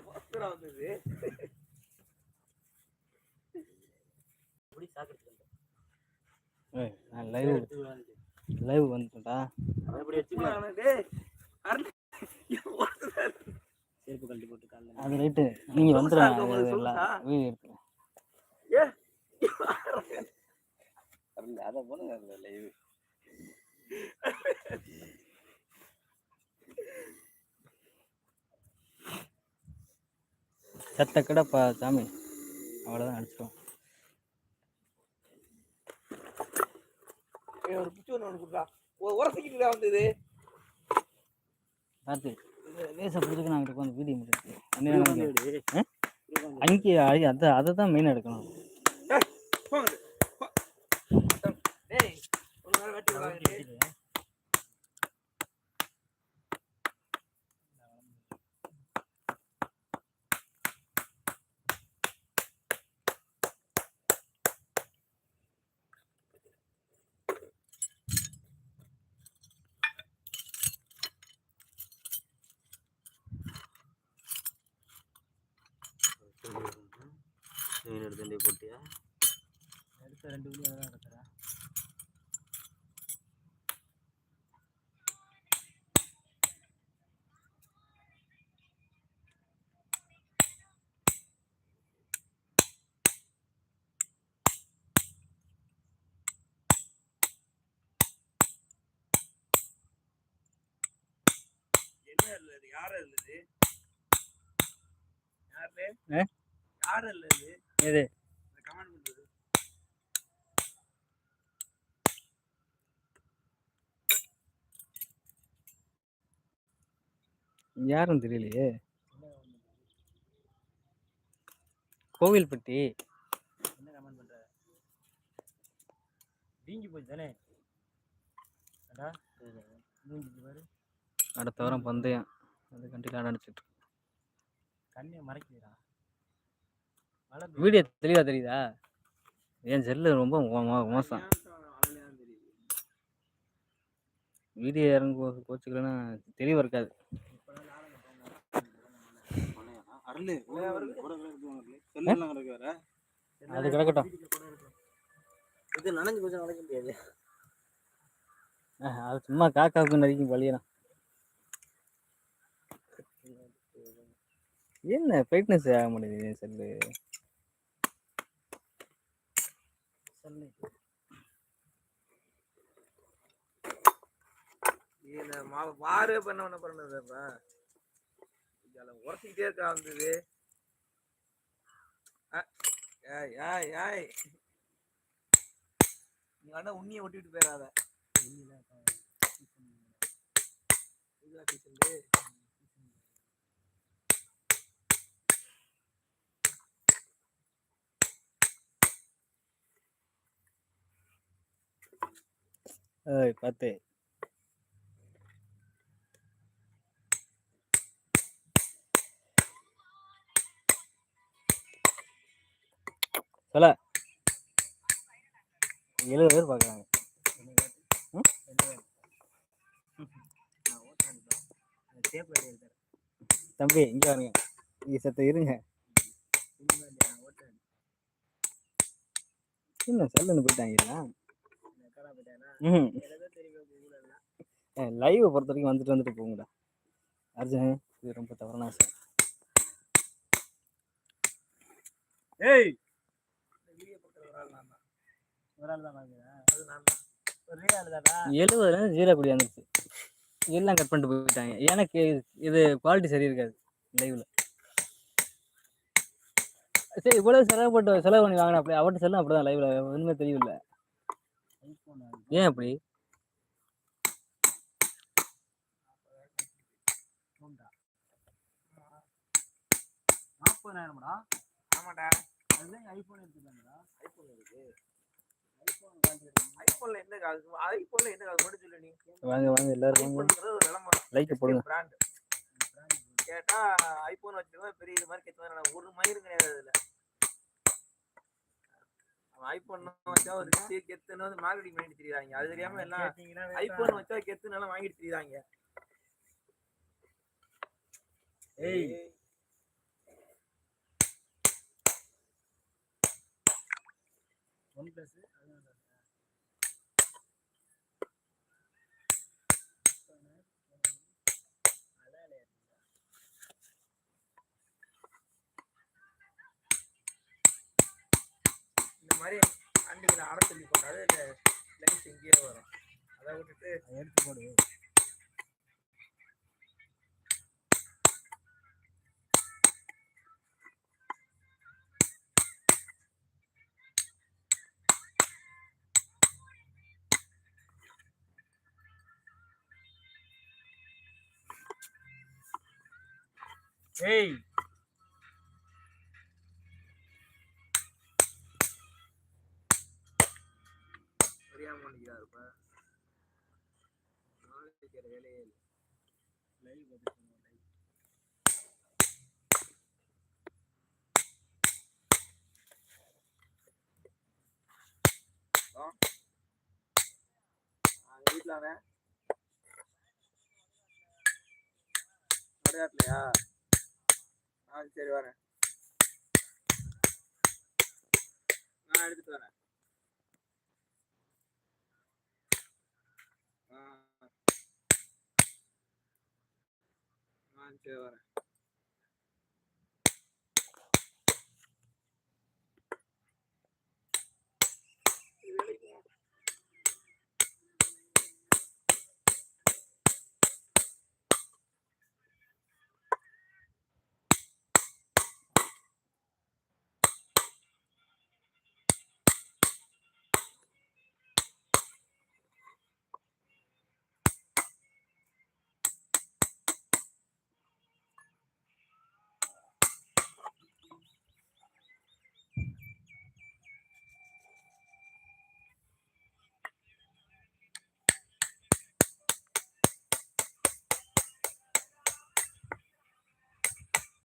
போஸ்டரா வந்தது. நான் live live வந்துட்டா செருப்பு கழட்டி போட்டு காலைல அது ரைட்டு நீங்க எடுத்துறேன் ஏ அருள் அதை அதில் லைவ் சத்த கடப்பா சாமி. அவ்வளோதான் அடிச்சிட்டோம் ஏய், ஒரு பிச்சு ஒன்று கொடுத்தா உரசிக்கிட்டு வந்தது. பார்த்து லேசாக பிடிச்சிருக்கு நாங்கள் உட்காந்து வீடியோ முடிச்சு அங்கே அதை அதை தான் மெயின் எடுக்கணும். மீன் எடுத்து போட்டியா? அடுத்த ரெண்டு வீடியோ தான் எடுக்கிறேன் யார இல்லது யாரு ஏ? யார இல்லது எது? கமெண்ட் பண்றது. யாரும் தெரியலையே. கோவில்பட்டி. என்ன கமெண்ட் பண்ற? வீங்கி போச்சு தானே? அடுத்த வாரம் பந்தயம். அது கண்டிப்பாக அடிச்சிட்டு கண்ணியை மறைக்கிறா வீடியோ தெளிவாக தெரியுதா என் செல்லு ரொம்ப மோசம் வீடியோ இறங்கு கோச்சுக்கலன்னா தெளிவாக இருக்காது அது கிடக்கட்டும் இது நனைஞ்சு போச்சு வளைக்க முடியாது அது சும்மா காக்காவுக்கு நரிக்கும் பழியலாம் என்ன பிரைட்னஸ் ஆக மாட்டேங்குது என் செல்லு சொல்லு இந்த மா- வாரு பண்ண ஒண்ணு பண்ணதுப்பா இதால உரசிக்கிட்டே இருக்கா வந்தது. ஏய் ஏய் ஏய். நீ அண்ணா உண்ணியை ஒட்டிட்டு போயிடாத. ஏய் பார்த்து சொல்ல எழுபது பேர் பார்க்குறாங்க தம்பி இங்கே வாருங்க இங்கே சத்த இருங்க என்ன செல்லுன்னு போயிட்டாங்களா ம் லைவை பொறுத்த வரைக்கும் வந்துட்டு வந்துட்டு போங்கடா அர்ஜுன் இது ரொம்ப தவறான விஷயம் ஏய்! எழுபதுலேருந்து ஜீரோ குடி வந்துருச்சு. எல்லாம் கட் பண்ணிட்டு போயிட்டாங்க. எனக்கு இது குவாலிட்டி சரி இருக்காது லைவ்ல சரி இவ்வளவு செலவு போட்டு செலவு பண்ணி வாங்கினா அப்படி அவர்கிட்ட செல்லும் அப்படிதான் லைவ்ல ஒண்ணுமே தெரியல ஏன் அப்படி? நாற்பதாயிரம்டா ஆமாடா. அதுதான் ஐஃபோன் எடுத்துக்காங்கடா ஐபோன் இருக்கு ஐபோன்ல என்ன காசு? ஐபோன்ல என்ன காசு? மட்டும் சொல்லு நீ. வாங்க வாங்க எல்லாரும் வாங்க. லைக் போடுங்க. பிராண்ட் கேட்டா ஐபோன் வச்சிருக்கோம் பெரிய இது மாதிரி கெத்து ஒரு மயிரும் கிடையாது அதுல. ஐபோன் வச்சா ஒரு கெத்துன்னு வந்து மார்க்கெட்டிங் பண்ணிட்டு தெரியுறாங்க. அது தெரியாம எல்லாம் ஐபோன் வச்சா கெத்துனால வாங்கிட்டு தெரியுறாங்க. ஏய். ஒன் பிளஸ் விட்டுட்டு. எடுத்து போடு. ஏய். தெரியாம பண்ணிக்கிறாரு இப்ப நாளைக்கு வைக்கிற வேலையே இல்லை லைவ் பதில் லைவ் வீட்டில் அவன்? நடுக்காட்டிலையா ஆ சரி வரேன். நான் எடுத்துட்டு வரேன். ஆ ஆ சரி வரேன்